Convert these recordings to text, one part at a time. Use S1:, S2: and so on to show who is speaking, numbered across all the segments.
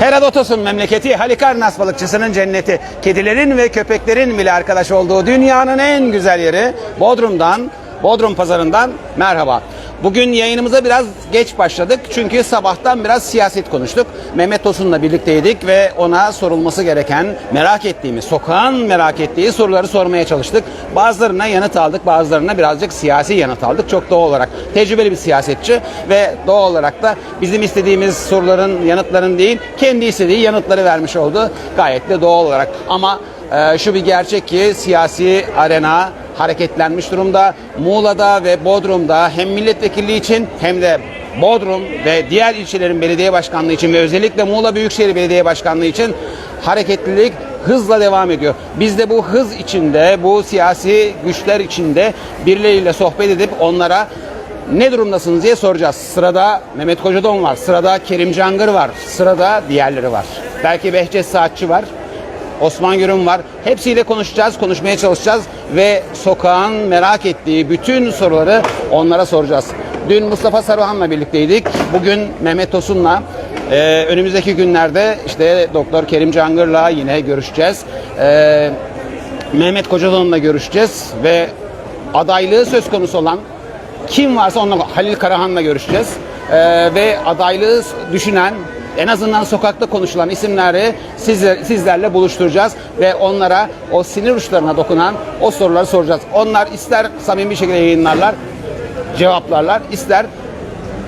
S1: Herodotos'un memleketi, Halikarnas balıkçısının cenneti, kedilerin ve köpeklerin bile arkadaş olduğu dünyanın en güzel yeri Bodrum'dan, Bodrum pazarından merhaba. Bugün yayınımıza biraz geç başladık çünkü sabahtan biraz siyaset konuştuk. Mehmet Tosun'la birlikteydik ve ona sorulması gereken, merak ettiğimiz, sokağın merak ettiği soruları sormaya çalıştık. Bazılarına yanıt aldık, bazılarına birazcık siyasi yanıt aldık. Çok doğal olarak tecrübeli bir siyasetçi ve doğal olarak da bizim istediğimiz soruların, yanıtların değil, kendi istediği yanıtları vermiş oldu. Gayet de doğal olarak. Ama e, şu bir gerçek ki siyasi arena hareketlenmiş durumda. Muğla'da ve Bodrum'da hem milletvekilliği için hem de Bodrum ve diğer ilçelerin belediye başkanlığı için ve özellikle Muğla Büyükşehir Belediye Başkanlığı için hareketlilik hızla devam ediyor. Biz de bu hız içinde, bu siyasi güçler içinde birileriyle sohbet edip onlara ne durumdasınız diye soracağız. Sırada Mehmet Kocadon var, sırada Kerim Cangır var, sırada diğerleri var. Belki Behçet Saatçi var. Osman Gürün var. Hepsiyle konuşacağız, konuşmaya çalışacağız ve sokağın merak ettiği bütün soruları onlara soracağız. Dün Mustafa Saruhan'la birlikteydik. Bugün Mehmet Tosun'la ee, önümüzdeki günlerde işte Doktor Kerim Cangır'la yine görüşeceğiz. Ee, Mehmet Kocadon'la görüşeceğiz ve adaylığı söz konusu olan kim varsa onunla Halil Karahan'la görüşeceğiz. Ee, ve adaylığı düşünen en azından sokakta konuşulan isimleri sizler, sizlerle buluşturacağız ve onlara o sinir uçlarına dokunan o soruları soracağız. Onlar ister samimi bir şekilde yayınlarlar, cevaplarlar, ister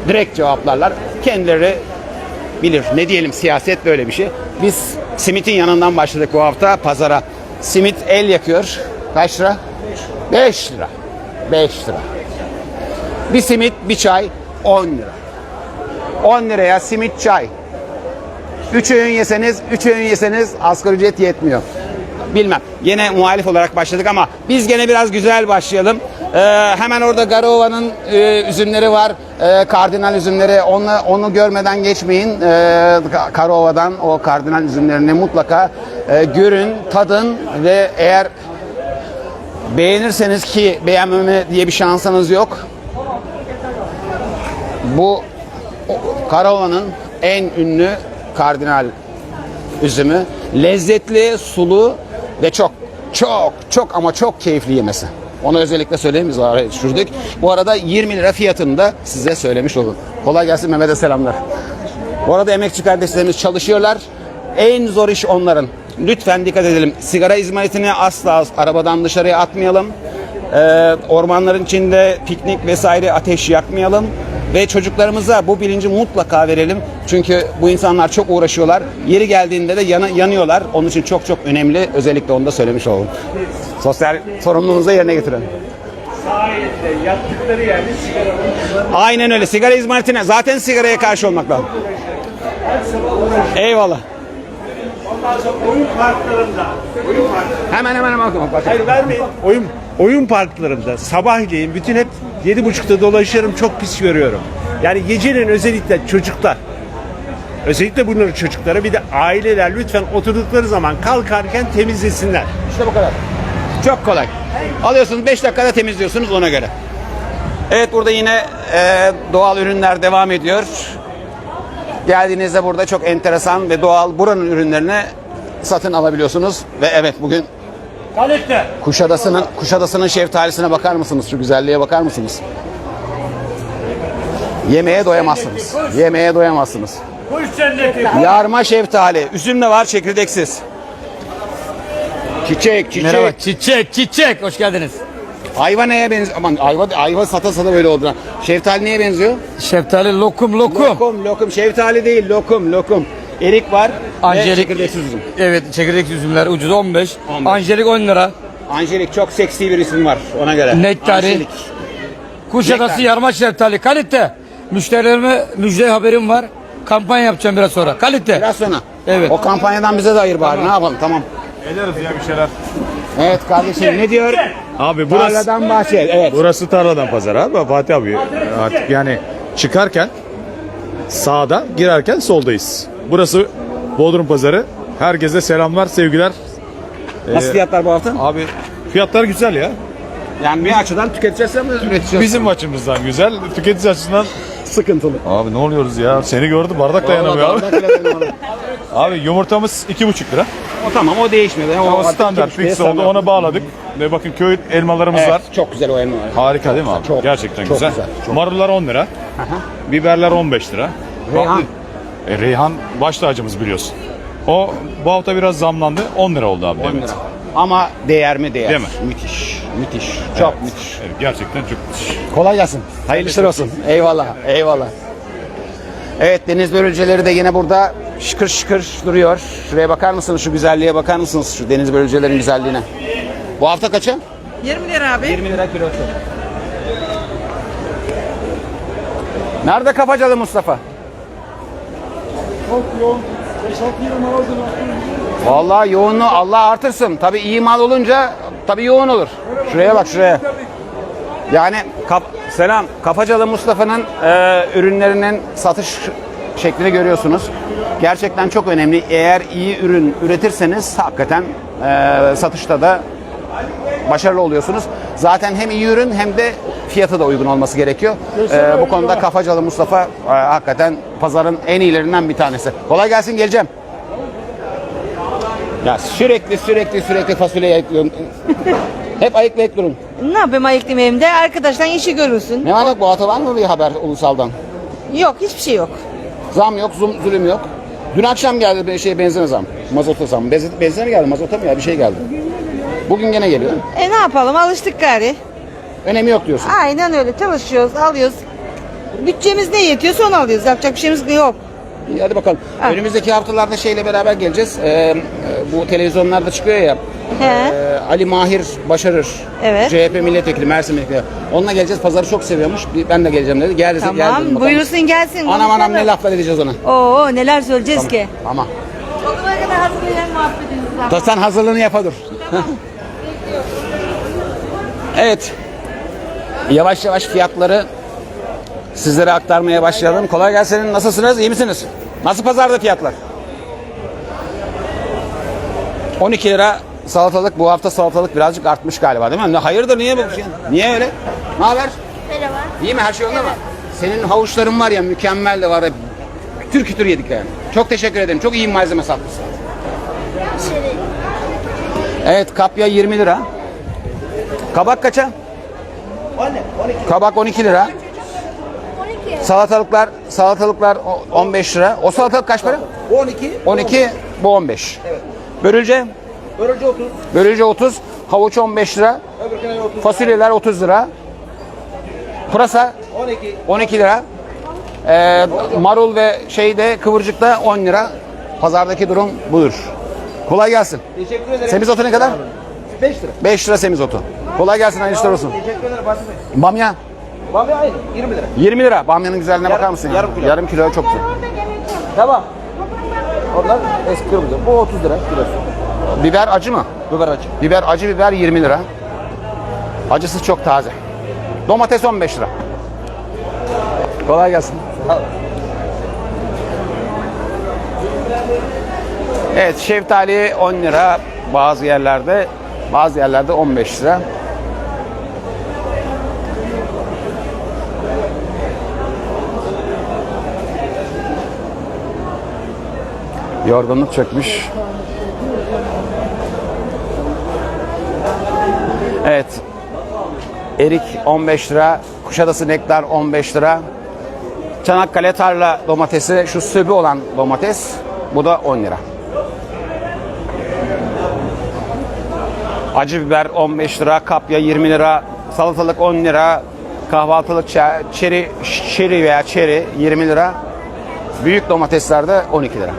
S1: direkt cevaplarlar. Kendileri bilir. Ne diyelim siyaset böyle bir şey. Biz simitin yanından başladık bu hafta pazara. Simit el yakıyor. Kaç lira? 5 lira. 5 lira. Bir simit, bir çay 10 lira. 10 liraya simit çay. 3 öğün yeseniz, 3 öğün yeseniz asgari ücret yetmiyor. Bilmem. Yine muhalif olarak başladık ama biz gene biraz güzel başlayalım. Ee, hemen orada Garova'nın e, üzümleri var. E, kardinal üzümleri. Onu, onu görmeden geçmeyin. E, Garova'dan o kardinal üzümlerini mutlaka e, görün, tadın ve eğer beğenirseniz ki beğenmeme diye bir şansınız yok. Bu Karaova'nın en ünlü kardinal üzümü. Lezzetli, sulu ve çok çok çok ama çok keyifli yemesi. Onu özellikle söyleyeyim biz araya düşürdük. Bu arada 20 lira fiyatını da size söylemiş olun. Kolay gelsin Mehmet'e selamlar. Bu arada emekçi kardeşlerimiz çalışıyorlar. En zor iş onların. Lütfen dikkat edelim. Sigara izmaritini asla arabadan dışarıya atmayalım. Ee, ormanların içinde piknik vesaire ateş yakmayalım. Ve çocuklarımıza bu bilinci mutlaka verelim. Çünkü bu insanlar çok uğraşıyorlar. Yeri geldiğinde de yana- yanıyorlar. Onun için çok çok önemli. Özellikle onu da söylemiş olalım. Sosyal sorumluluğunuzu yerine getirin.
S2: Sahilde yattıkları yerde sigara.
S1: Aynen öyle. Sigara izmaritine. Zaten sigaraya karşı olmak lazım. Eyvallah.
S2: Ondan sonra oyun parklarında. Oyun parklarında.
S1: Hemen hemen hemen.
S2: Hayır vermeyin. Oyun, oyun parklarında sabahleyin bütün hep yedi buçukta dolaşıyorum çok pis görüyorum. Yani gecenin özellikle çocuklar özellikle bunların çocuklara bir de aileler lütfen oturdukları zaman kalkarken temizlesinler.
S1: İşte bu kadar. Çok kolay. Alıyorsunuz 5 dakikada temizliyorsunuz ona göre. Evet burada yine e, doğal ürünler devam ediyor. Geldiğinizde burada çok enteresan ve doğal buranın ürünlerini satın alabiliyorsunuz. Ve evet bugün
S2: Kalite.
S1: Kuşadası'nın Kuşadası'nın şeftalisine bakar mısınız? Şu güzelliğe bakar mısınız? Yemeğe doyamazsınız. Yemeğe doyamazsınız.
S2: Kuş cenneti.
S1: Yarma şeftali. Üzüm de var çekirdeksiz. Çiçek, çiçek.
S3: Merhaba çiçek çiçek hoş geldiniz.
S1: Ayva neye benziyor? Aman ayva, ayva sata sata böyle oldu. Şeftali neye benziyor?
S3: Şeftali lokum lokum.
S1: Lokum, lokum. Şeftali değil, lokum, lokum. Erik var ve
S3: Angelik.
S1: çekirdeksiz üzüm.
S3: Evet çekirdek üzümler ucuz 15.
S1: 15.
S3: Angelik 10 lira.
S1: Angelik çok seksi bir isim var ona göre.
S3: Nektari.
S1: Angelik.
S3: Kuşadası
S1: Nektar.
S3: yarma şeftali kalite. Müşterilerime müjde haberim var. Kampanya yapacağım biraz sonra. Kalite.
S1: Biraz sonra.
S3: Evet.
S1: O kampanyadan bize de ayır bari. Ne yapalım? Tamam.
S4: Ederiz ya bir şeyler.
S1: Evet kardeşim ne diyor?
S4: Abi burası
S1: Tarladan bahçe. Evet.
S4: burası tarladan pazar abi. Fatih abi artık yani çıkarken sağda girerken soldayız. Burası Bodrum pazarı. Herkese selamlar, sevgiler.
S1: Nasıl fiyatlar bu hafta?
S4: Abi fiyatlar güzel ya.
S1: Yani bir açıdan tüketici açısından mı üretici
S4: Bizim açımızdan güzel. Tüketici açısından
S1: sıkıntılı.
S4: Abi ne oluyoruz ya? Seni gördü bardak dayanamıyor abi. Abi yumurtamız 2,5 lira.
S1: o tamam o değişmedi. O,
S4: O
S1: artık
S4: standart fix oldu.
S1: standart.
S4: Ona bağladık. Ve bakın köy elmalarımız
S1: Evet,
S4: var.
S1: Çok güzel o elma.
S4: Harika değil mi abi?
S1: Çok,
S4: Gerçekten
S1: çok
S4: güzel.
S1: güzel, çok.
S4: Marullar 10 lira. Biberler 15 lira.
S1: Reyhan.
S4: E, Reyhan baş tacımız biliyorsun. O bu hafta biraz zamlandı. 10 lira oldu abi.
S1: 10
S4: evet.
S1: lira. Ama değer mi değer?
S4: Değil mi?
S1: Müthiş. Müthiş. Çok müthiş.
S4: Evet, gerçekten çok müthiş.
S1: Kolay gelsin. Hayırlı işler olsun. Eyvallah. Eyvallah. Evet deniz börülceleri de yine burada şıkır şıkır duruyor. Şuraya bakar mısınız? Şu güzelliğe bakar mısınız? Şu deniz börülcelerin güzelliğine. Bu hafta kaça?
S5: 20 lira abi.
S1: 20 lira kilosu. Nerede Kafacalı Mustafa? Vallahi yoğunluğu Allah artırsın. Tabii iyi mal olunca tabii yoğun olur. Şuraya bak şuraya. Yani kap- selam Kafacalı Mustafa'nın e, ürünlerinin satış şeklini görüyorsunuz. Gerçekten çok önemli. Eğer iyi ürün üretirseniz hakikaten e, satışta da başarılı oluyorsunuz. Zaten hem iyi ürün hem de fiyatı da uygun olması gerekiyor. E, bu konuda Kafacalı Mustafa e, hakikaten pazarın en iyilerinden bir tanesi. Kolay gelsin geleceğim. Ya sürekli sürekli sürekli fasulye ayıklıyorum. Hep ayıklayıp durun.
S5: Ne yapayım ayıklayayım evimde? Arkadaştan işi görürsün.
S1: Ne var yok bu hafta var mı bir haber ulusaldan?
S5: Yok hiçbir şey yok.
S1: Zam yok, zum, zulüm yok. Dün akşam geldi bir şey benzin zam. Mazota zam. Benzin, benzine mi geldi, mazota mı ya bir şey geldi. Bugün gene geliyor.
S5: E ne yapalım alıştık gari.
S1: Önemi yok diyorsun.
S5: Aynen öyle çalışıyoruz alıyoruz. Bütçemiz ne yetiyorsa onu alıyoruz. Yapacak bir şeyimiz yok.
S1: İyi, hadi bakalım.
S5: Ha.
S1: Önümüzdeki haftalarda şeyle beraber geleceğiz. Ee, bu televizyonlarda çıkıyor ya.
S5: He.
S1: Ee, Ali Mahir Başarır.
S5: Evet.
S1: CHP milletvekili, Mersin milletvekili. Onunla geleceğiz. Pazarı çok seviyormuş. Bir- Ben de geleceğim dedi. Gel, gel dedim
S5: Tamam
S1: bakalım.
S5: buyursun gelsin.
S1: Anam anam ne laflar edeceğiz ona.
S5: Oo neler söyleyeceğiz ki.
S1: Ama.
S5: O kadar hazırlayan muhabbetiniz var.
S1: Sen hazırlığını yapa dur. evet. Yavaş yavaş fiyatları sizlere aktarmaya başlayalım. Kolay gelsin. Nasılsınız? İyi misiniz? Nasıl pazarda fiyatlar? 12 lira salatalık. Bu hafta salatalık birazcık artmış galiba değil mi? Ne- Hayırdır niye bu şey? Niye öyle? Ne haber?
S6: Merhaba.
S1: İyi mi? Her şey yolunda mı? Senin havuçların var ya mükemmel de var ya. Kütür kütür yedik yani. Çok teşekkür ederim. Çok iyi malzeme satmışsın. Evet kapya 20 lira. Kabak kaça? Kabak 12 lira.
S6: 12.
S1: Salatalıklar salatalıklar o- 15 lira. O salatalık kaç para?
S7: 12.
S1: 12 bu 15. Börülce?
S7: Börülce 30.
S1: Börülce 30. Havuç 15 lira.
S7: Öbürküne 30.
S1: Fasulyeler 30 lira. Pırasa
S7: 12.
S1: 12 lira. Ee, marul ve şeyde kıvırcıkta 10 lira. Pazardaki durum budur. Kolay gelsin.
S7: Teşekkür ederim.
S1: Semizotu ne kadar?
S7: 5 lira.
S1: 5 lira semizotu. Kolay gelsin hayırlı işler olsun.
S7: Teşekkür ederim Basri Bey.
S1: Bamya
S7: Bamya aynı 20 lira.
S1: 20 lira. Bamyanın güzelliğine
S7: Yarım-
S1: bakar mısın? ya?
S7: yarım kilo.
S1: Yarım kilo çok güzel.
S7: Tamam. Onlar eski kırmızı. Bu 30 lira kilosu.
S1: Biber acı mı?
S7: Biber acı.
S1: Biber acı biber 20 lira. Acısı çok taze. Domates 15 lira. Kolay gelsin. Evet şeftali 10 lira bazı yerlerde bazı yerlerde 15 lira. Yorgunluk çökmüş. Evet. Erik 15 lira. Kuşadası nektar 15 lira. Çanakkale tarla domatesi şu söbü olan domates. Bu da 10 lira. Acı biber 15 lira, kapya 20 lira, salatalık 10 lira, kahvaltılık çe- çeri, çeri veya çeri 20 lira. Büyük domatesler de 12 lira.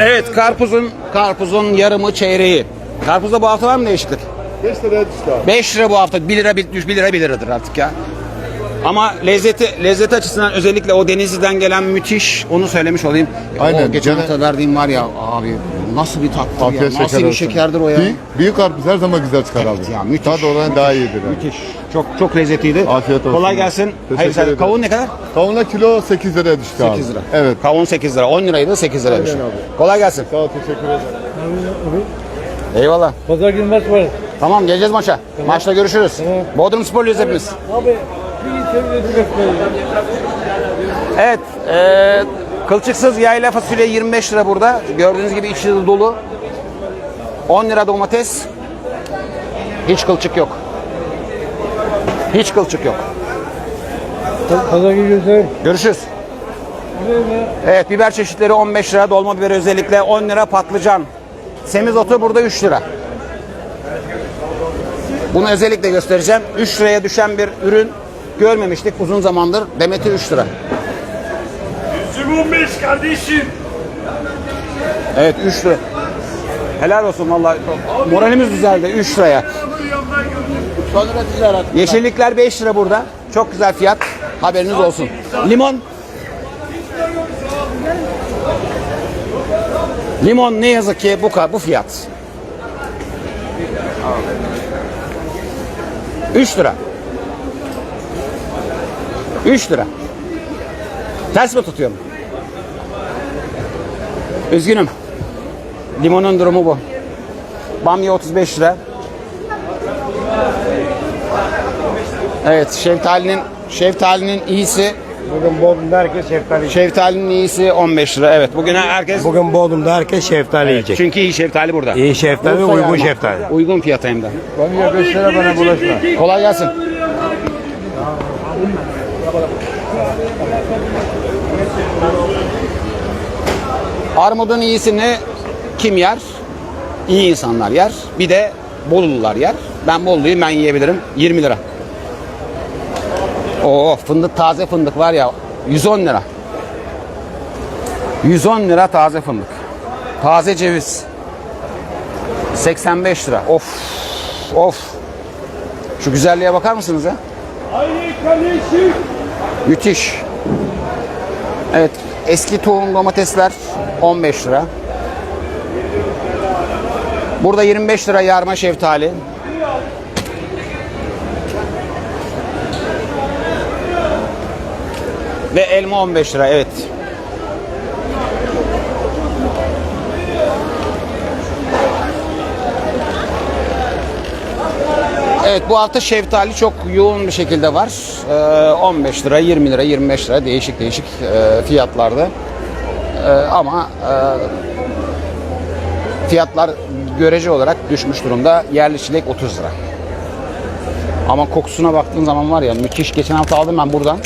S1: Evet karpuzun karpuzun yarımı çeyreği. Karpuzda bu hafta var mı değişiklik?
S4: 5 liraya düştü abi.
S1: 5 lira bu hafta 1 lira 1 1 lira 1 liradır artık ya. Ama lezzeti lezzet açısından özellikle o Denizli'den gelen müthiş onu söylemiş olayım.
S8: Aynen.
S1: O geçen
S8: Gene-
S1: hafta verdiğim var ya abi nasıl bir tattır ya.
S8: Afiyet
S1: Nasıl
S8: şeker
S1: bir
S8: olsun.
S1: şekerdir o ya.
S8: Büyük, büyük karpuz her zaman güzel çıkar abi.
S1: ya, müthiş.
S8: Tadı olan daha iyidir. Yani.
S1: Müthiş. Çok çok lezzetliydi.
S8: Afiyet olsun.
S1: Kolay gelsin.
S8: Teşekkür
S1: Hayır
S8: ederim.
S1: kavun ne kadar?
S8: Kavunla kilo 8 liraya düştü abi.
S1: 8 lira.
S8: Evet.
S1: Kavun 8 lira. 10 liraydı 8 liraya düştü.
S8: abi.
S1: Kolay gelsin.
S8: Sağ ol teşekkür ederim.
S1: Eyvallah.
S3: Pazar günü maç var.
S1: Tamam geleceğiz maça. Maçta görüşürüz. Bodrum Sporluyuz hepimiz.
S3: Abi
S1: Evet, e, kılçıksız yayla fasulye 25 lira burada. Gördüğünüz gibi içi dolu. 10 lira domates. Hiç kılçık yok. Hiç kılçık yok.
S3: Pazar günü görüşürüz.
S1: Görüşürüz. Evet, biber çeşitleri 15 lira, dolma biber özellikle 10 lira patlıcan. Semizotu burada 3 lira. Bunu özellikle göstereceğim. 3 liraya düşen bir ürün görmemiştik uzun zamandır. Demeti 3 lira.
S2: 15 kardeşim.
S1: Evet 3 lira. Helal olsun vallahi. Moralimiz düzeldi 3 liraya. Yeşillikler 5 lira burada. Çok güzel fiyat. Haberiniz olsun. Limon. Limon ne yazık ki bu bu fiyat. 3 lira. 3 lira. Ters mi tutuyorum? Üzgünüm. Limonun durumu bu. Bamya 35 lira. Evet, şeftalinin şeftalinin iyisi
S9: Bugün Bodrum'da herkes şeftali yiyecek.
S1: şeftalinin iyisi 15 lira. Evet, bugün herkes
S9: Bugün Bodrum'da herkes şeftali yiyecek.
S1: çünkü iyi şeftali burada.
S9: İyi şeftali uygun şeftali.
S1: Uygun fiyata hem de.
S8: Bana 5 lira bana bulaşma.
S1: Kolay gelsin. Armudun iyisini kim yer? İyi insanlar yer. Bir de Bolulular yer. Ben Bolulu'yu ben yiyebilirim. 20 lira. Oo fındık taze fındık var ya 110 lira. 110 lira taze fındık. Taze ceviz. 85 lira. Of. Of. Şu güzelliğe bakar mısınız ya? Müthiş. Evet, eski tohum domatesler 15 lira. Burada 25 lira yarma şeftali. Ve elma 15 lira, evet. Evet bu hafta şeftali çok yoğun bir şekilde var. Ee, 15 lira, 20 lira, 25 lira değişik değişik e, fiyatlarda. Ee, ama e, fiyatlar görece olarak düşmüş durumda. Yerli çilek 30 lira. Ama kokusuna baktığın zaman var ya müthiş. Geçen hafta aldım ben buradan.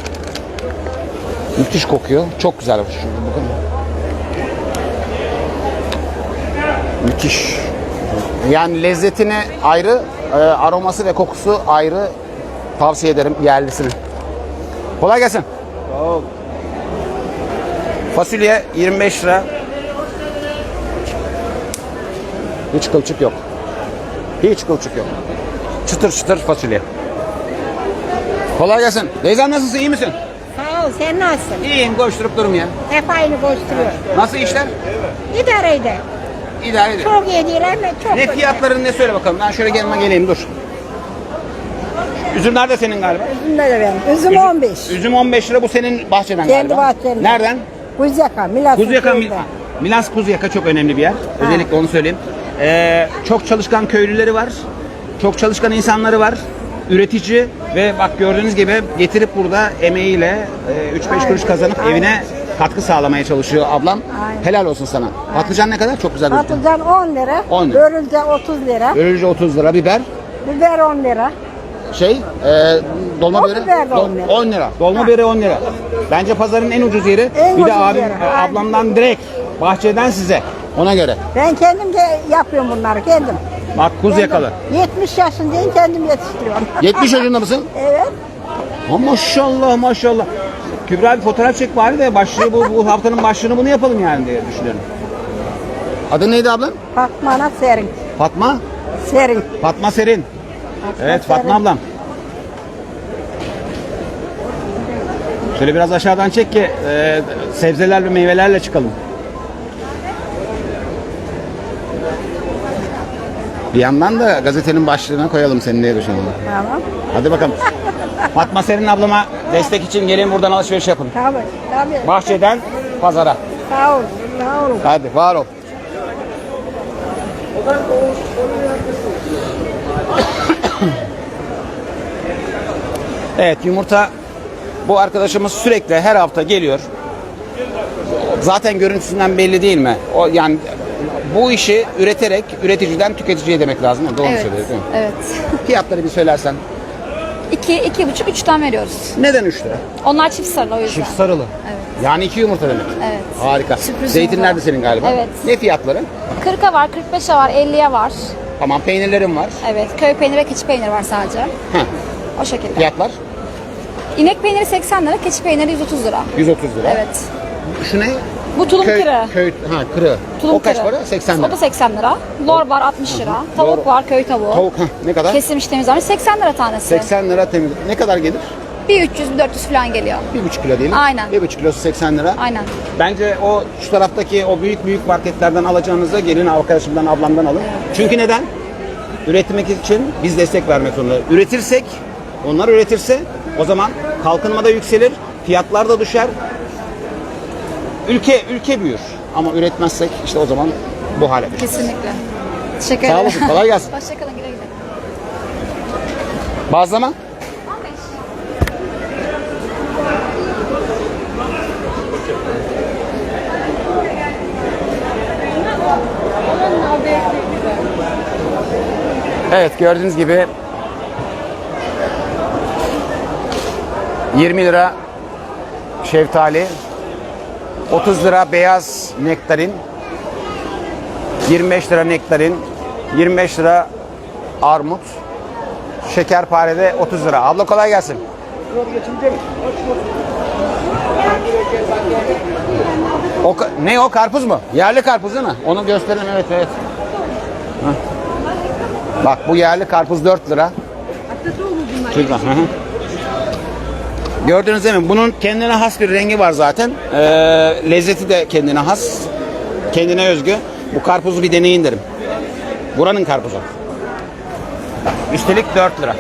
S1: Müthiş kokuyor. Çok güzel. Şu, bakın. Müthiş. Yani lezzetini ayrı, e, aroması ve kokusu ayrı. Tavsiye ederim yerlisini. Kolay gelsin. Fasulye 25 lira. Hiç kılçık yok. Hiç kılçık yok. Çıtır çıtır fasulye. Kolay gelsin. Teyzem nasılsın? iyi misin?
S6: Sağ ol, sen nasılsın?
S1: İyiyim. Koşturup durum ya.
S6: Hep aynı koşturuyor.
S1: Nasıl işler?
S6: İdare eder.
S1: İdare ediyor.
S6: Çok yediler mi? Çok
S1: Ne fiyatların ne söyle bakalım. Ben şöyle gelme geleyim dur. Üzümler de senin galiba.
S6: Üzüm de benim. Üzüm 15.
S1: Üzüm 15 lira bu senin bahçeden
S6: Kendi
S1: galiba.
S6: bahçemden.
S1: Nereden?
S6: Kuzyaka, Milas.
S1: Kuzyaka, Milas Kuzyaka çok önemli bir yer. Özellikle onu söyleyeyim. Ee, çok çalışkan köylüleri var. Çok çalışkan insanları var. Üretici ve bak gördüğünüz gibi getirip burada emeğiyle e, 3-5 kuruş kazanıp evine katkı sağlamaya çalışıyor ablam.
S6: Aynen.
S1: Helal olsun sana. Patlıcan ne kadar? Çok güzel gözüküyor.
S6: Patlıcan 10 lira.
S1: 10 lira.
S6: Börülce 30 lira.
S1: Börülce 30 lira, biber
S6: Biber 10 lira.
S1: şey, e, dolma
S6: de 10 lira.
S1: 10 lira. Dolma biberi 10 lira. Bence pazarın en ucuz yeri.
S6: En
S1: bir de
S6: ucuz
S1: abim,
S6: yeri,
S1: e,
S6: aynen.
S1: ablamdan direkt bahçeden size. Ona göre.
S6: Ben kendim de yapıyorum bunları kendim.
S1: Bak kuz
S6: Kendim.
S1: yakalı.
S6: 70 yaşındayım kendim yetiştiriyorum.
S1: 70 yaşında mısın?
S6: evet.
S1: Ha, maşallah maşallah. Kübra bir fotoğraf çek bari de başlığı bu, bu haftanın başlığını bunu yapalım yani diye düşünüyorum. Adın neydi ablan?
S6: Fatma'na serin.
S1: Fatma?
S6: Serin.
S1: Fatma Serin. Evet Fatma
S6: Serin.
S1: ablam. Şöyle biraz aşağıdan çek ki e, sebzeler ve meyvelerle çıkalım. Bir yandan da gazetenin başlığına koyalım seni diye düşünüyorum.
S6: Tamam.
S1: Hadi bakalım. Fatma Serin ablama destek için gelin buradan alışveriş yapın.
S6: Tabii. Tabii.
S1: Bahçeden pazara.
S6: Sağ ol. Sağ olun.
S1: Hadi var ol. evet yumurta bu arkadaşımız sürekli her hafta geliyor. Zaten görüntüsünden belli değil mi? O yani bu işi üreterek üreticiden tüketiciye demek lazım. mi? Doğru
S10: Evet.
S1: söylüyorsun. değil mi?
S10: Evet.
S1: Fiyatları bir söylersen.
S10: 2, iki, buçuk, üçten veriyoruz.
S1: Neden 3 lira?
S10: Onlar çift sarılı o yüzden.
S1: Çift sarılı.
S10: Evet.
S1: Yani iki yumurta demek.
S10: Evet.
S1: Harika.
S10: Sürpriz
S1: Zeytinler
S10: yumurta.
S1: de senin galiba.
S10: Evet.
S1: Ne fiyatları?
S10: 40'a var, 45'e var, 50'ye var.
S1: Tamam peynirlerim var.
S10: Evet. Köy peyniri ve keçi peyniri var sadece.
S1: Heh.
S10: O şekilde.
S1: Fiyatlar
S10: İnek peyniri 80 lira, keçi peyniri 130 lira.
S1: 130 lira.
S10: Evet.
S1: Şu ne?
S10: Bu tulum
S1: köy,
S10: kırığı.
S1: Köy, ha kırığı.
S10: Tulum
S1: o kaç
S10: kırığı.
S1: para? 80
S10: O
S1: lira.
S10: da 80 lira. Lor var 60 lira. Tavuk
S1: Lor-
S10: var, köy tavuğu.
S1: Tavuk heh, ne kadar?
S10: Kesilmiş temizlenmiş 80 lira tanesi.
S1: 80 lira temiz. Ne kadar gelir?
S10: Bir 300, bir 400 falan geliyor.
S1: 1,5 kilo diyelim.
S10: Aynen.
S1: 1,5 kilosu 80 lira.
S10: Aynen.
S1: Bence o şu taraftaki o büyük büyük marketlerden alacağınıza gelin arkadaşımdan ablamdan alın. Çünkü neden? Üretmek için biz destek vermek zorunda. Üretirsek, onlar üretirse o zaman kalkınma da yükselir, fiyatlar da düşer. Ülke ülke büyür. Ama üretmezsek işte o zaman bu hale düşer.
S10: Kesinlikle. Teşekkür
S1: Sağ
S10: ederim.
S1: olasın. Kolay gelsin.
S10: Hoşçakalın. Güle güle.
S1: Bazlama?
S10: 15.
S1: Evet gördüğünüz gibi 20 lira şeftali, 30 lira beyaz nektarin, 25 lira nektarin, 25 lira armut, şekerparede 30 lira. Abla kolay gelsin. O, ne o karpuz mu? Yerli karpuz değil mi? Onu gösterelim evet evet. Bak bu yerli karpuz 4 lira. Şurada, hı hı. Gördünüz değil mi? Bunun kendine has bir rengi var zaten. Ee, lezzeti de kendine has. Kendine özgü. Bu karpuzu bir deneyin derim. Buranın karpuzu. Üstelik 4 lira.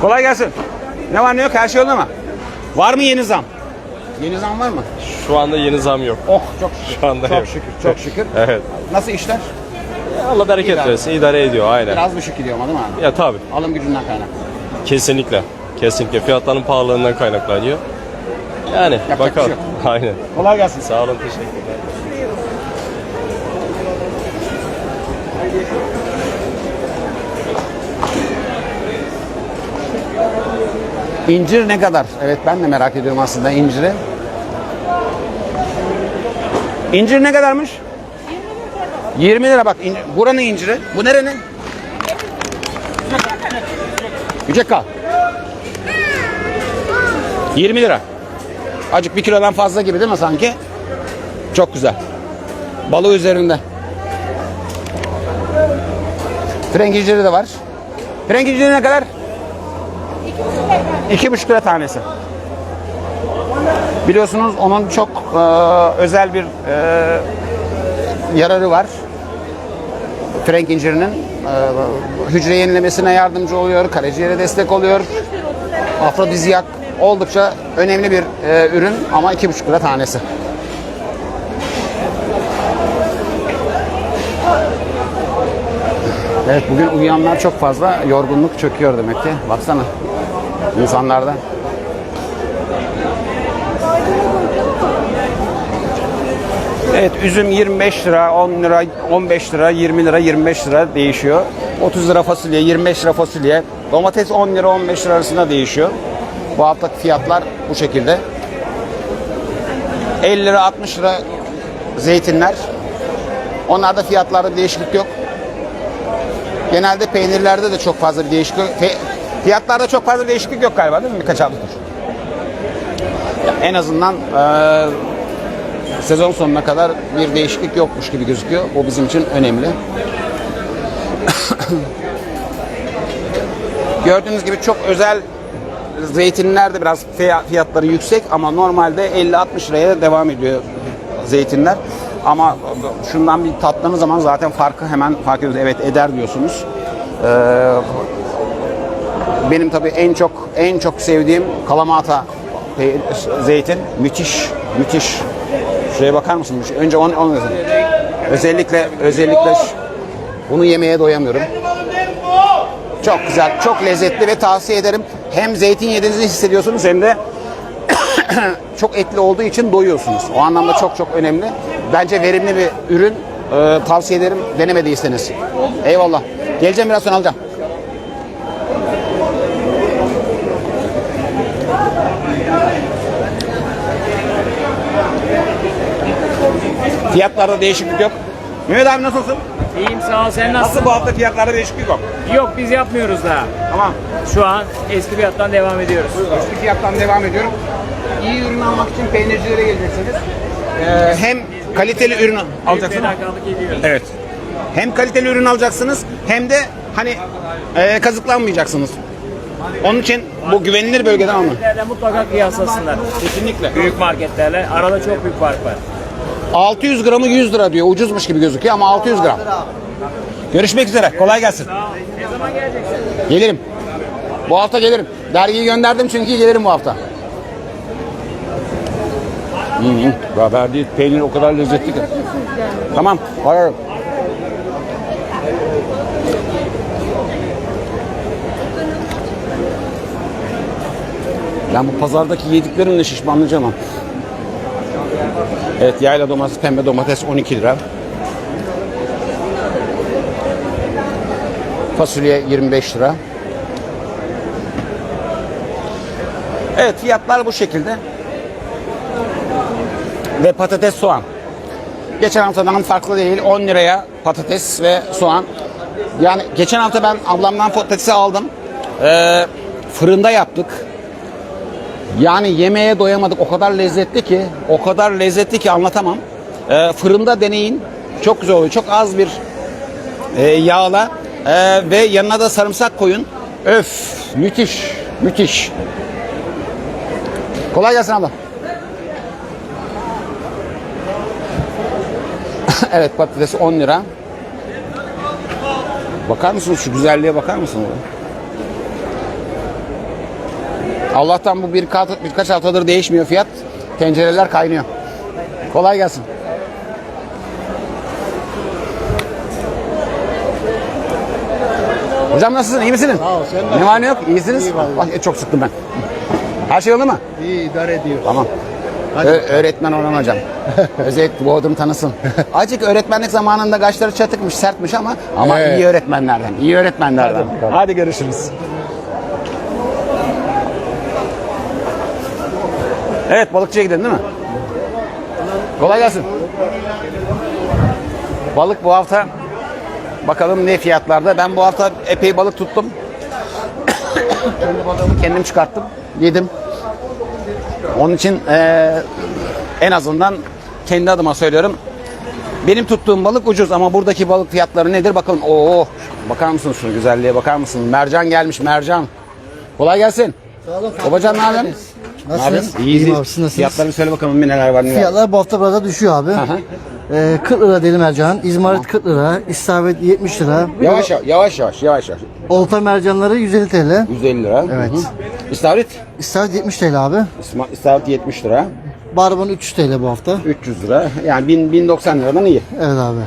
S1: Kolay gelsin. Ne var ne yok her şey yolunda mı? Var mı yeni zam? Yeni zam var mı?
S11: Şu anda yeni zam yok.
S1: Oh çok şükür.
S11: Şu anda
S1: çok
S11: yok.
S1: şükür. Çok şükür.
S11: Evet.
S1: Nasıl işler?
S11: Allah bereket
S1: İdare.
S11: versin. idare ediyor aynen.
S1: Biraz düşük gidiyor ama değil mi abi?
S11: Ya tabii.
S1: Alım gücünden kaynak.
S11: Kesinlikle. Kesinlikle. Fiyatların pahalılığından kaynaklanıyor. Yani
S1: Yapacak bir
S11: bakalım.
S1: şey
S11: Aynen.
S1: Kolay gelsin.
S11: Sağ olun. Teşekkürler.
S1: İncir ne kadar? Evet ben de merak ediyorum aslında inciri. İncir ne kadarmış? 20 lira bak. buranın inciri. Bu nerenin? Yücekal. 20 lira. Acık bir kilodan fazla gibi değil mi sanki? Çok güzel. Balığı üzerinde. Frenk inciri de var. Frenk inciri ne kadar? İki buçuk lira tanesi. Biliyorsunuz onun çok e, özel bir e, yararı var. Frenk incirinin e, hücre yenilemesine yardımcı oluyor, karaciğere destek oluyor. Afrodizyak oldukça önemli bir e, ürün ama iki buçuk lira tanesi. Evet bugün uyuyanlar çok fazla yorgunluk çöküyor demek ki. Baksana insanlarda. Evet üzüm 25 lira, 10 lira, 15 lira, 20 lira, 25 lira değişiyor. 30 lira fasulye, 25 lira fasulye. Domates 10 lira, 15 lira arasında değişiyor. Bu haftaki fiyatlar bu şekilde. 50 lira, 60 lira zeytinler. Onlarda fiyatlarda değişiklik yok. Genelde peynirlerde de çok fazla bir değişiklik fe- Fiyatlarda çok fazla değişiklik yok galiba değil mi? Birkaç haftadır. En azından eee, sezon sonuna kadar bir değişiklik yokmuş gibi gözüküyor. Bu bizim için önemli. Gördüğünüz gibi çok özel zeytinler de biraz fiya- fiyatları yüksek ama normalde 50-60 liraya devam ediyor zeytinler. Ama şundan bir tattığınız zaman zaten farkı hemen fark ediyorsunuz. Evet eder diyorsunuz. Ee, benim tabii en çok en çok sevdiğim kalamata zeytin. Müthiş, müthiş. Şuraya bakar mısınız? Önce onu, onu özellikle özellikle şu- bunu yemeye doyamıyorum. Çok güzel, çok lezzetli ve tavsiye ederim. Hem zeytin yediğinizi hissediyorsunuz hem de çok etli olduğu için doyuyorsunuz. O anlamda çok çok önemli. Bence verimli bir ürün. Ee, tavsiye ederim denemediyseniz. Eyvallah. Geleceğim biraz sonra alacağım. Fiyatlarda değişiklik yok. Mehmet abi nasılsın?
S12: İyiyim sağ ol sen
S1: Nasıl
S12: nasılsın?
S1: bu hafta fiyatlarda değişiklik yok?
S12: Yok biz yapmıyoruz daha.
S1: Tamam.
S12: Şu an eski fiyattan devam ediyoruz.
S1: Eski fiyattan devam ediyorum. İyi ürün almak için peynircilere geleceksiniz. Ee, hem kaliteli ürün alacaksınız.
S12: Fedakarlık ediyoruz.
S1: Evet. Hem kaliteli ürün alacaksınız hem de hani e, kazıklanmayacaksınız. Onun için bu güvenilir bölgeden alın.
S12: Marketlerle mutlaka kıyaslasınlar.
S1: Kesinlikle.
S12: Büyük marketlerle arada çok büyük fark var.
S1: 600 gramı 100 lira diyor. Ucuzmuş gibi gözüküyor ama 600 gram. Görüşmek üzere. Kolay gelsin.
S12: Ne zaman geleceksin?
S1: Gelirim. Bu hafta gelirim. Dergiyi gönderdim çünkü gelirim bu hafta. Hı hı. Verdiği peynir o kadar lezzetli ki. Tamam. Hayır. Ben bu pazardaki yediklerimle şişmanlayacağım. Evet yayla domates, pembe domates 12 lira. Fasulye 25 lira. Evet fiyatlar bu şekilde. Ve patates soğan. Geçen haftadan farklı değil. 10 liraya patates ve soğan. Yani geçen hafta ben ablamdan patatesi aldım. Ee, fırında yaptık. Yani yemeğe doyamadık. O kadar lezzetli ki, o kadar lezzetli ki anlatamam. Ee, fırında deneyin. Çok güzel oluyor. Çok az bir e, yağla e, ve yanına da sarımsak koyun. Öf, müthiş, müthiş. Kolay gelsin abla. evet patates 10 lira. Bakar mısınız şu güzelliğe bakar mısınız? Allah'tan bu bir, birkaç haftadır değişmiyor fiyat. Tencereler kaynıyor. Kolay gelsin. Hocam nasılsın? İyi misiniz? Sağ ol. Sen ne var ne yok? İyisiniz? Bak e, çok sıktım ben. Her şey yolunda mı?
S8: İyi idare ediyor.
S1: Tamam. Ö- öğretmen Orhan hocam. Özellikle Bodrum tanısın. Azıcık öğretmenlik zamanında kaşları çatıkmış, sertmiş ama ama
S8: Evet.
S1: iyi öğretmenlerden. iyi öğretmenlerden. Hadi görüşürüz. Evet balıkçıya gidelim değil mi? Kolay gelsin. Balık bu hafta bakalım ne fiyatlarda. Ben bu hafta epey balık tuttum. Kendi balığımı kendim çıkarttım. Yedim. Onun için eee, en azından kendi adıma söylüyorum. Benim tuttuğum balık ucuz ama buradaki balık fiyatları nedir bakalım. Oo, bakar mısınız şu güzelliğe bakar mısınız? Mercan gelmiş mercan. Kolay gelsin. Babacan ne haber? Ne yapıyorsun? İyiyiz.
S9: İyiyim abi, siz nasılsınız?
S1: Fiyatlarını söyle bakalım bir neler var neler.
S9: Fiyatlar bu hafta biraz da düşüyor abi.
S1: Aha.
S9: Ee, 40 lira deli mercan, İzmarit 40 lira, İstavrit 70 lira.
S1: Yavaş yavaş yavaş yavaş yavaş yavaş.
S9: Olta mercanları 150 TL.
S1: 150 lira.
S9: Evet.
S1: Hı hı. İstavrit?
S9: İstavrit 70 TL abi.
S1: İsma- İstavrit 70 lira.
S9: Barbun 300 TL bu hafta.
S1: 300 lira. Yani 1000 1090 liradan iyi.
S9: Evet abi.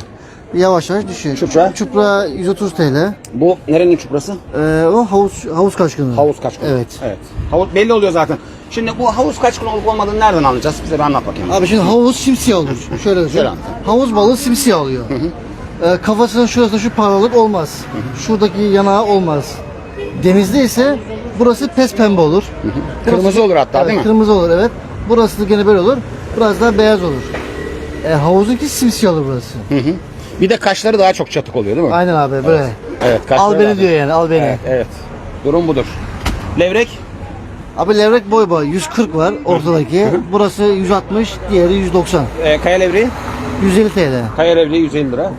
S9: Yavaş yavaş düşüyor.
S1: Çupra?
S9: Çupra 130 TL.
S1: Bu nerenin çuprası?
S9: Ee, o havuz havuz kaşkını.
S1: Havuz kaçkını.
S9: Evet.
S1: Evet. Havuz belli oluyor zaten. Şimdi bu havuz kaçkını olup olmadığını nereden anlayacağız? Bize bir anlat bakayım.
S9: Abi şimdi havuz simsiyah olur. Şöyle
S1: Şöyle
S9: söyleyeyim.
S1: anlat.
S9: Havuz balığı simsiyah oluyor. Ee, kafasının şurasında şu parlalık olmaz. Şuradaki yanağı olmaz. Denizde ise burası pes pembe olur.
S1: Kırmızı olur hatta değil mi?
S9: Kırmızı olur evet. Burası da gene böyle olur. Biraz daha beyaz olur. E, havuzunki simsiyah olur burası.
S1: Hı hı. Bir de kaşları daha çok çatık oluyor değil mi?
S9: Aynen abi böyle.
S1: Evet. kaşları
S9: Al
S1: daha-
S9: beni diyor yani al beni.
S1: Evet, evet. Durum budur. Levrek
S9: Abi levrek boy boy 140 var ortadaki. Burası 160, diğeri 190.
S1: e, kaya levreği.
S9: 150 TL.
S1: Kaya levreği 150 lira.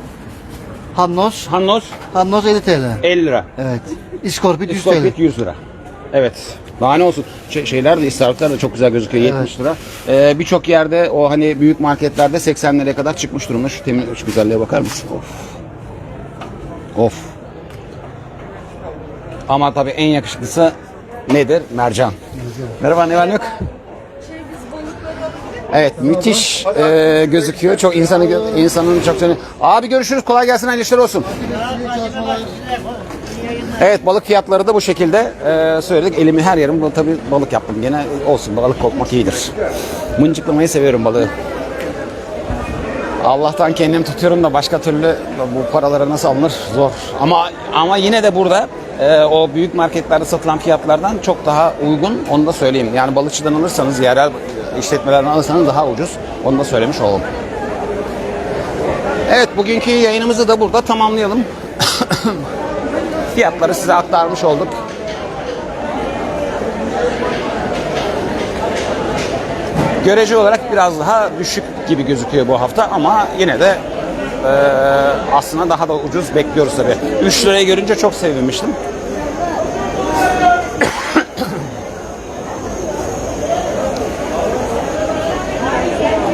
S9: Hannos.
S1: Hannos
S9: Hannos 50 TL.
S1: 50 lira.
S9: Evet. İskorpit 100 TL.
S1: İskorpit 100 lira. Evet. Daha ne olsun. Şey- şeyler de istavritler de çok güzel gözüküyor. 70 lira. Ee, Birçok yerde o hani büyük marketlerde 80 liraya kadar çıkmış durumda. Şu temiz şu güzelliğe bakar mısın? Of. Of. Ama tabii en yakışıklısı nedir? Mercan. Merhaba ne var ne yok? Evet müthiş e, gözüküyor. Çok insanı gö- insanın çok seni. Abi görüşürüz. Kolay gelsin. Hayırlı işler olsun. Evet balık fiyatları da bu şekilde e, söyledik. Elimi her yerim tabii balık yaptım. Gene olsun balık kokmak iyidir. Mıncıklamayı seviyorum balığı. Allah'tan kendim tutuyorum da başka türlü bu paralara nasıl alınır zor. Ama ama yine de burada e, o büyük marketlerde satılan fiyatlardan çok daha uygun onu da söyleyeyim. Yani balıkçıdan alırsanız yerel işletmelerden alırsanız daha ucuz. Onu da söylemiş olalım. Evet bugünkü yayınımızı da burada tamamlayalım. Fiyatları size aktarmış olduk. Görece olarak biraz daha düşük gibi gözüküyor bu hafta ama yine de eee, aslında daha da ucuz bekliyoruz tabii. 3 liraya görünce çok sevinmiştim.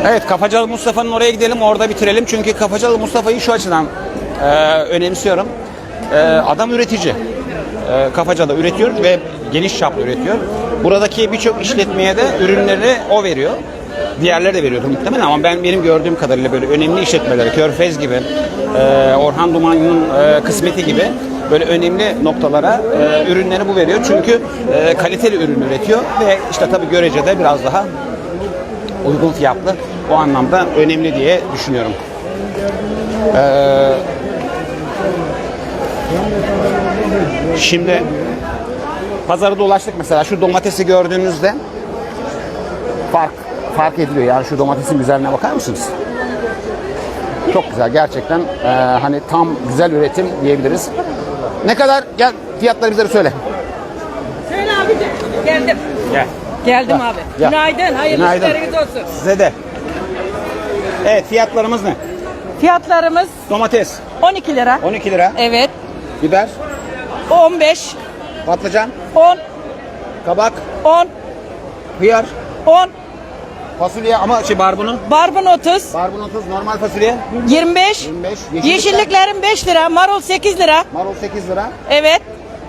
S1: Evet Kafacalı Mustafa'nın oraya gidelim orada bitirelim. Çünkü Kafacalı Mustafa'yı şu açıdan eee, önemsiyorum. Eee, adam üretici. Eee Kafaca'da üretiyor ve geniş çaplı üretiyor. Buradaki birçok işletmeye de ürünleri o veriyor. Diğerleri de veriyordur muhtemelen ama ben benim gördüğüm kadarıyla böyle önemli işletmeleri, Körfez gibi, eee, Orhan Duman'ın eee, kısmeti gibi böyle önemli noktalara eee, ürünleri bu veriyor. Çünkü kaliteli ürün üretiyor ve işte tabii görecede biraz daha uygun fiyatlı o anlamda önemli diye düşünüyorum. Ee, şimdi pazarı dolaştık mesela şu domatesi gördüğünüzde fark fark ediliyor yani şu domatesin güzelliğine bakar mısınız? Çok güzel gerçekten ee, hani tam güzel üretim diyebiliriz. Ne kadar gel fiyatları bize söyle.
S6: Söyle abi geldim.
S1: Gel.
S6: Geldim abi.
S1: Gel.
S6: Günaydın. Hayırlı
S1: Günaydın.
S6: işleriniz olsun.
S1: Size de. Evet fiyatlarımız ne?
S6: Fiyatlarımız
S1: Domates
S6: 12 lira.
S1: 12 lira.
S6: Evet.
S1: Biber,
S6: 15,
S1: patlıcan,
S6: 10,
S1: kabak,
S6: 10,
S1: hıyar,
S6: 10.
S1: fasulye ama şey barbunu.
S6: Barbun 30,
S1: Barbun 30, normal fasulye
S6: 25.
S1: 25,
S6: Yeşilliklerin 5 lira, marul 8 lira.
S1: marul 8 lira.
S6: Evet.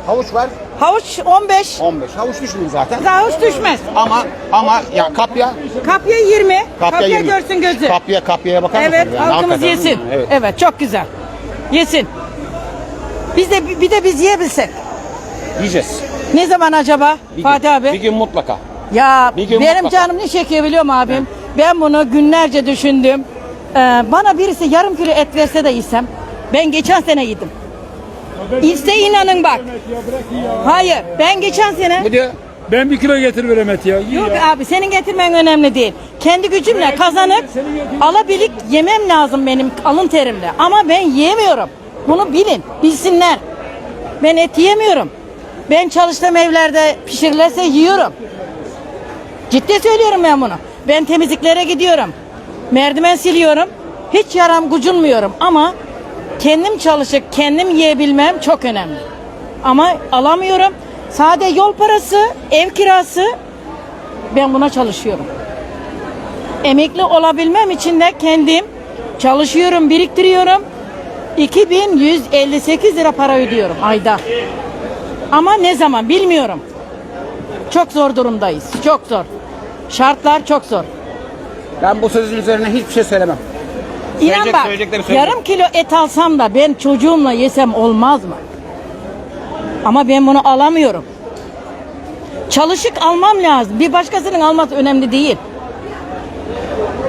S1: Havuç var
S6: Havuç 15.
S1: 15. Havuç düşmüyor zaten.
S6: Havuç düşmez.
S1: Ama ama ya kapya
S6: Kapya 20.
S1: kapya, 20.
S6: görsün gözü.
S1: Kapya kapyaya bakar
S6: Evet,
S1: mısınız? Yani
S6: halkımız
S1: hakikaten,
S6: yesin.
S1: hı, Evet.
S6: Evet, çok güzel. Yesin. Biz de bir de biz yiyebilsek.
S1: Yiyeceğiz.
S6: Ne zaman acaba
S1: Bir
S6: Fatih
S1: gün,
S6: abi?
S1: Bir gün mutlaka.
S6: Ya
S1: Bir gün
S6: benim
S1: mutlaka.
S6: canım ne çekiyor biliyor musun abim? Ben bunu günlerce düşündüm. Ee, bana birisi yarım kilo et verse de yesem. Ben geçen sene yedim. İste inanın bak. Hayır ben geçen sene
S1: Ne diyor?
S3: Ben bir kilo getir veremet ya.
S6: Yok abi senin getirmen önemli değil. Kendi gücümle kazanıp alabilik yemem lazım benim alın terimle. Ama ben yiyemiyorum. Bunu bilin, bilsinler. Ben et yiyemiyorum. Ben çalıştığım evlerde pişirilirse yiyorum. Ciddi söylüyorum ben bunu. Ben temizliklere gidiyorum. Merdiven siliyorum. Hiç yaram gucunmuyorum ama kendim çalışıp kendim yiyebilmem çok önemli. Ama alamıyorum. Sade yol parası, ev kirası ben buna çalışıyorum. Emekli olabilmem için de kendim çalışıyorum, biriktiriyorum. 2158 lira para ödüyorum ayda. Ama ne zaman bilmiyorum. Çok zor durumdayız. Çok zor. Şartlar çok zor.
S1: Ben bu sözün üzerine hiçbir şey söylemem.
S6: İnan
S1: Söyleyecek-
S6: bak
S1: söyleyecekleri
S6: yarım kilo et alsam da ben çocuğumla yesem olmaz mı? Ama ben bunu alamıyorum. Çalışık almam lazım. Bir başkasının alması önemli değil.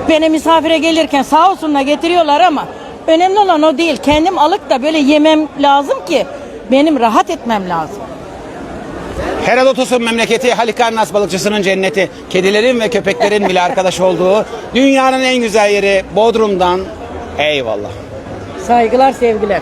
S6: Beni misafire gelirken sağ olsunlar getiriyorlar ama önemli olan o değil. Kendim alıp da böyle yemem lazım ki benim rahat etmem lazım.
S1: Herodotos'un memleketi Halikarnas balıkçısının cenneti. Kedilerin ve köpeklerin bile arkadaş olduğu dünyanın en güzel yeri Bodrum'dan eyvallah.
S6: Saygılar, sevgiler.